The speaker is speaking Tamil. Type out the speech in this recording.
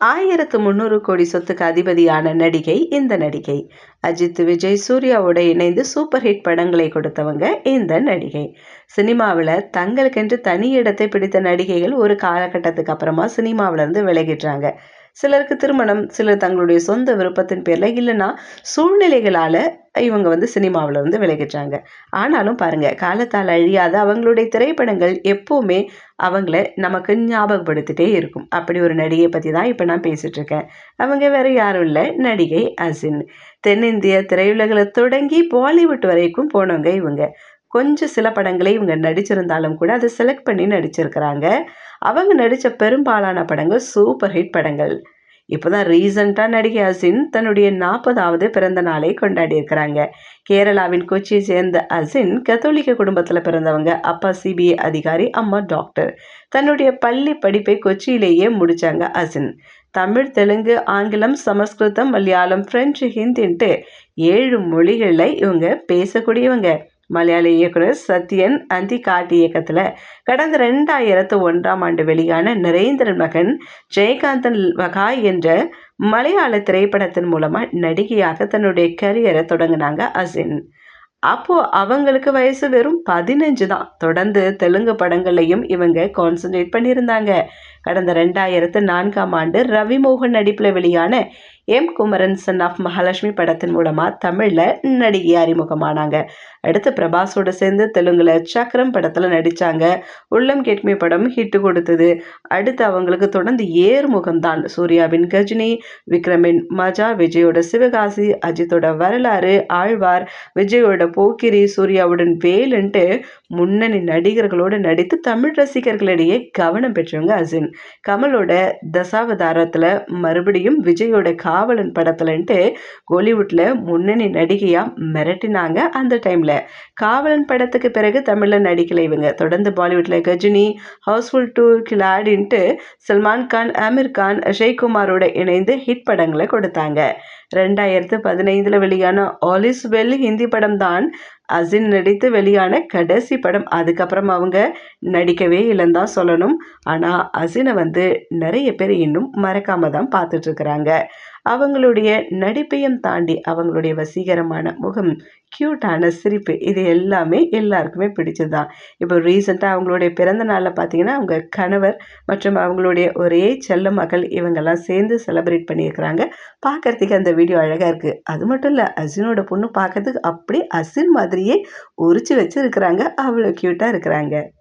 ஆயிரத்து முந்நூறு கோடி சொத்துக்கு அதிபதியான நடிகை இந்த நடிகை. அஜித் விஜய் சூர்யாவோட இணைந்து சூப்பர் ஹிட் படங்களை கொடுத்தவங்க இந்த நடிகை. சினிமாவில் தங்களுக்கென்று தனி இடத்தை பிடித்த நடிகைகள் ஒரு காலகட்டத்துக்கு அப்புறமா சினிமாவிலேருந்து விலகிடுறாங்க. சிலருக்கு திருமணம் சிலர் தங்களுடைய சொந்த விருப்பத்தின் பேரில் இல்லைன்னா சூழ்நிலைகளால் இவங்க வந்து சினிமாவில் இருந்து விலகிடுறாங்க. ஆனாலும் பாருங்க காலத்தால் அழியாத அவங்களுடைய திரைப்படங்கள் எப்போவுமே அவங்கள நமக்கு ஞாபகப்படுத்திட்டே இருக்கும். அப்படி ஒரு நடிகை பற்றி தான் இப்போ நான் பேசிகிட்ருக்கேன் அவங்க வேறு யாரும் இல்லை நடிகை அசின். தென்னிந்திய திரையுலகில் தொடங்கி பாலிவுட் வரைக்கும் போனவங்க இவங்க. கொஞ்சம் சில படங்களை இவங்க நடிச்சிருந்தாலும் கூட அதை செலக்ட் பண்ணி நடிச்சிருக்கிறாங்க. அவங்க நடித்த பெரும்பாலான படங்கள் சூப்பர் ஹிட் படங்கள். இப்போதான் ரீசண்டாக நடிகை அசின் தன்னுடைய நாற்பதாவது பிறந்த நாளை கொண்டாடி இருக்கிறாங்க. கேரளாவின் கொச்சியை சேர்ந்த அசின் கத்தோலிக்க குடும்பத்தில் பிறந்தவங்க. அப்பா சிபிஐ அதிகாரி அம்மா டாக்டர் தன்னுடைய பள்ளி படிப்பை கொச்சியிலேயே முடித்தாங்க அசின். தமிழ் தெலுங்கு ஆங்கிலம் சமஸ்கிருதம் மலையாளம் பிரெஞ்சு ஹிந்தின்ட்டு ஏழு மொழிகளில் இவங்க பேசக்கூடியவங்க. மலையாள இயக்குனர் சத்யன் அந்திகாட்டு இயக்கத்தில் கடந்த ரெண்டாயிரத்து ஒன்றாம் ஆண்டு வெளியான நரேந்திரன் மகன் ஜெயகாந்தன் வகாய் என்ற மலையாள திரைப்படத்தின் மூலமாக நடிகையாக தன்னுடைய கரியரை தொடங்கினாங்க அசின். அப்போது அவங்களுக்கு வயசு வெறும் பதினஞ்சு தான் தொடர்ந்து தெலுங்கு படங்களையும் இவங்க கான்சன்ட்ரேட் பண்ணியிருந்தாங்க. கடந்த ரெண்டாயிரத்து நான்காம் ஆண்டு ரவிமோகன் நடிப்பில் வெளியான M Kumaran son of Mahalakshmi படத்தின் மூலமாக தமிழில் நடிகை அறிமுகமானாங்க. அடுத்து பிரபாஸோடு சேர்ந்து தெலுங்கில் சக்கரம் படத்தில் நடித்தாங்க உள்ளம் கேட்மி படம் ஹிட்டு கொடுத்தது. அடுத்து அவங்களுக்கு தொடர்ந்து ஏறுமுகம் தான். சூர்யாவின் கஜினி விக்ரமின் மஜா விஜயோட சிவகாசி அஜித்தோட வரலாறு ஆழ்வார் விஜயோட போக்கிரி சூர்யாவுடன் வேலுன்ட்டு முன்னணி நடிகர்களோடு நடித்து தமிழ் ரசிகர்களிடையே கவனம் பெற்றவங்க அசின். கமலோட தசாவதாரத்தில் மறுபடியும் விஜயோட காவலன் படத்துலன்ட்டு கோலிவுட்டில் முன்னணி நடிகையாக மிரட்டினாங்க அந்த டைமில். காவலன் படத்துக்கு பிறகு தமிழில் நடிக்கலை இவங்க. தொடர்ந்து பாலிவுட்டில் கஜினி ஹவுஸ்ஃபுல் டூ கிளாடின்ட்டு சல்மான் கான் ஆமீர் கான் அஷய் குமாரோட இணைந்து ஹிட் படங்களை கொடுத்தாங்க. ரெண்டாயிரத்து பதினைந்தில் வெளியான ஆலிஸ் வெல் ஹிந்தி படம் தான் அசின் நடித்து வெளியான கடைசி படம். அதுக்கப்புறம் அவங்க நடிக்கவே இல்லைன்னு தான் சொல்லணும். ஆனால் அசினை வந்து நிறைய பேர் இன்னும் மறக்காம தான் பார்த்துட்ருக்குறாங்க அவங்களுடைய நடிப்பையும் தாண்டி அவங்களுடைய வசீகரமான முகம் க்யூட்டான சிரிப்பு இது எல்லாமே எல்லாருக்குமே பிடிச்சது தான் இப்போ ரீசெண்டாக அவங்களுடைய பிறந்த நாளில் பார்த்தீங்கன்னா அவங்க கணவர் மற்றும் அவங்களுடைய ஒரே செல்ல மகள் இவங்கெல்லாம் சேர்ந்து செலிப்ரேட் பண்ணியிருக்கிறாங்க. பார்க்குறதுக்கு அந்த வீடியோ அழகாக இருக்குது அது மட்டும் இல்லை அசினோட பொண்ணு பார்க்கறதுக்கு அப்படியே அசின் மாதிரியே உரிச்சு வச்சுருக்கிறாங்க. அவ்வளோ க்யூட்டாக இருக்கிறாங்க.